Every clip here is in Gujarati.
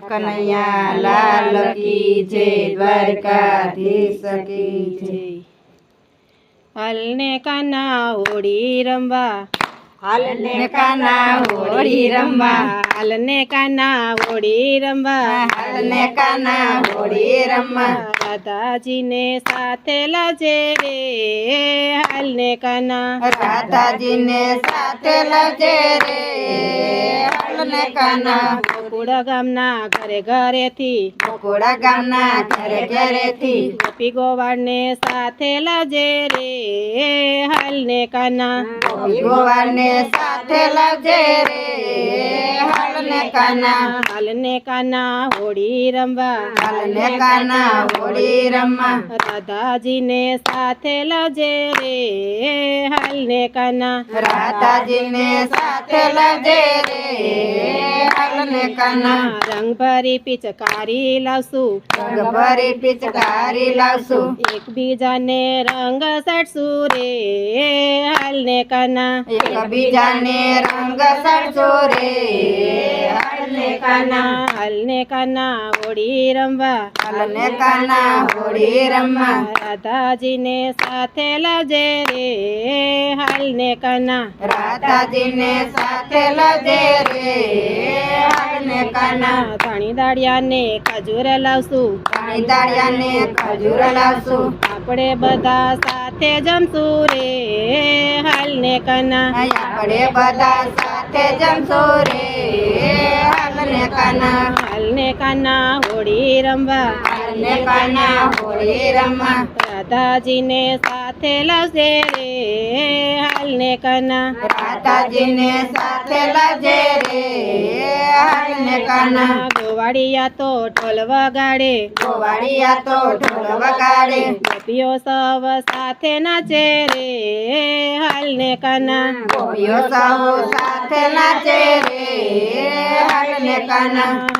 કનૈયા લાલ કી જય દ્વારકાધીશ કી જય. હાલને કાના હોળી રમવા. હાલને કાના હોળી રમવા. હાલને કાના હોળી રમવા. હાલને કાના હોળી રમવા. રાધાજીને સાથે લાજે રે. હાલને કાના. રાધાજીને સાથે લજે રે. હાલને કાના ગોકુળ ગામના ઘરે ઘરેથી ગોકુળા ગામના ઘરે ઘરેથી ગોપી ગોવાળને સાથે લાજે રે હાલને કાના ગોપી ગોવાળને સાથે લજે રે હાલને કાના હાલને કાના હોળી રમવા હાલને કાના હોળી રમવા રાધાજીને સાથે લાજે રે હાલને કાના રાધાજીને સાથે લજે રે હાલને કાના રંગ ભરી પિચકારી લાવશું રંગ ભરી પિચકારી લાવશું એકબીજાને રંગ સડશું રે હાલને કાના એકબીજાને રંગ સરસો રે હાલને કાના હાલને કાના હોળી રમવા. હાલને કાના હોળી રમવા. રાધાજીને સાથે લાવજે રે હાલને કાના રાધાજીને સાથે લજે રે હાલને કાના ધણી દાળિયાને ખજૂર લાવશું. પાણી દાળિયાને ખજૂર લાવશું. આપણે બધા સાથે જમશું રે હાલને કાના આપણે બધા સાથે જમશું રે હાલને કાના હાલને કાના હોળી રમવા. હાલને કાના હોળી રમવા. રાધાજીને સાથે રે. હાલને કાના રાધાજીને સાથે લજે રે. હાલને કાના ગોવાળિયા તો ઢોલ વગાડે ગોવાળિયા તો ઢોલ વગાડે ગોપીઓ સવ સાથે નાચે રે. હાલને કાના ગોપીઓ સવ સાથે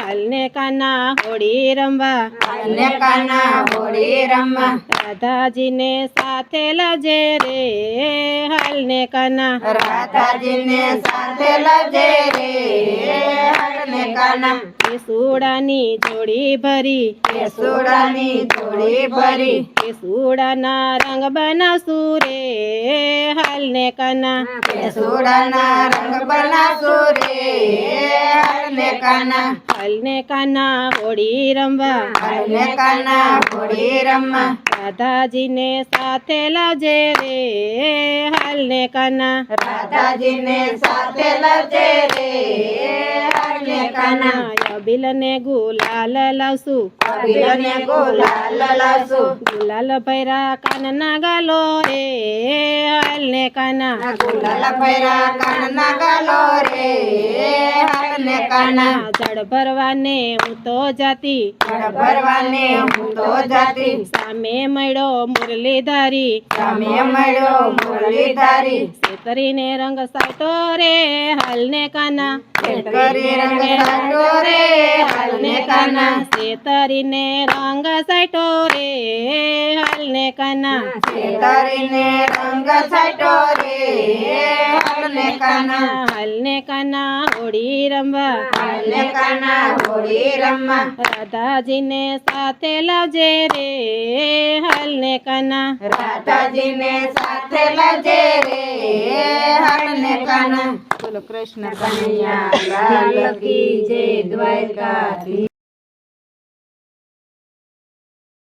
हलने काना। होड़ी रंबा। हलने काना होड़ी रंबा। राधा जी ने साथ लजे रे हलने काना। राधा जी ने साथ लजे रे કાના કેસુડાની જોડી ભરી કેસુડાની જોડી ભરી કેસુડાના રંગ બનાવશું રે હાલને કાના કેસુડાના રંગ બનાવશું રે હાલને કાના હાલને કાના હોળી રમવા હાલને કાના હોળી રમવા રાધાજીને સાથે લાવજે રે હાલને કાના રાધાજીને સાથે લજે રે હાલને કાના. અબિલને ગુલાલ લાવશું. કબીરને ગુલાલ લાવશું. ગુલાલ ભૈરા કાનના ગાલો રે હાલને કાના. ગુલાલ ભૈરા કાનના ગાલો રે હાલને કાના. જળ ભરવાને હું તો જાતી. જળ ભરવાને હું તો જાતી. સામે મળ્યો મુરલીધારી. સામે મળ્યો મુરલીધારી. છેતરીને રંગ સાટો રે હાલને કાના. કરી રંગ સાટો રે હાલને કાના છેતરીને રંગ સાટો રે હાલને કાના છેતરીને રંગ સાટો રે હાલને કાના હાલને કાના હોળી રમવા હાલને કાના હોળી રમવા રાધાજીને સાથે લાવજે રે હાલને કાના રાધાજીને સાથે લજે રે હાલને કાના બોલો કૃષ્ણ કનૈયા લાલ કી જય દ્વારકાધીશ.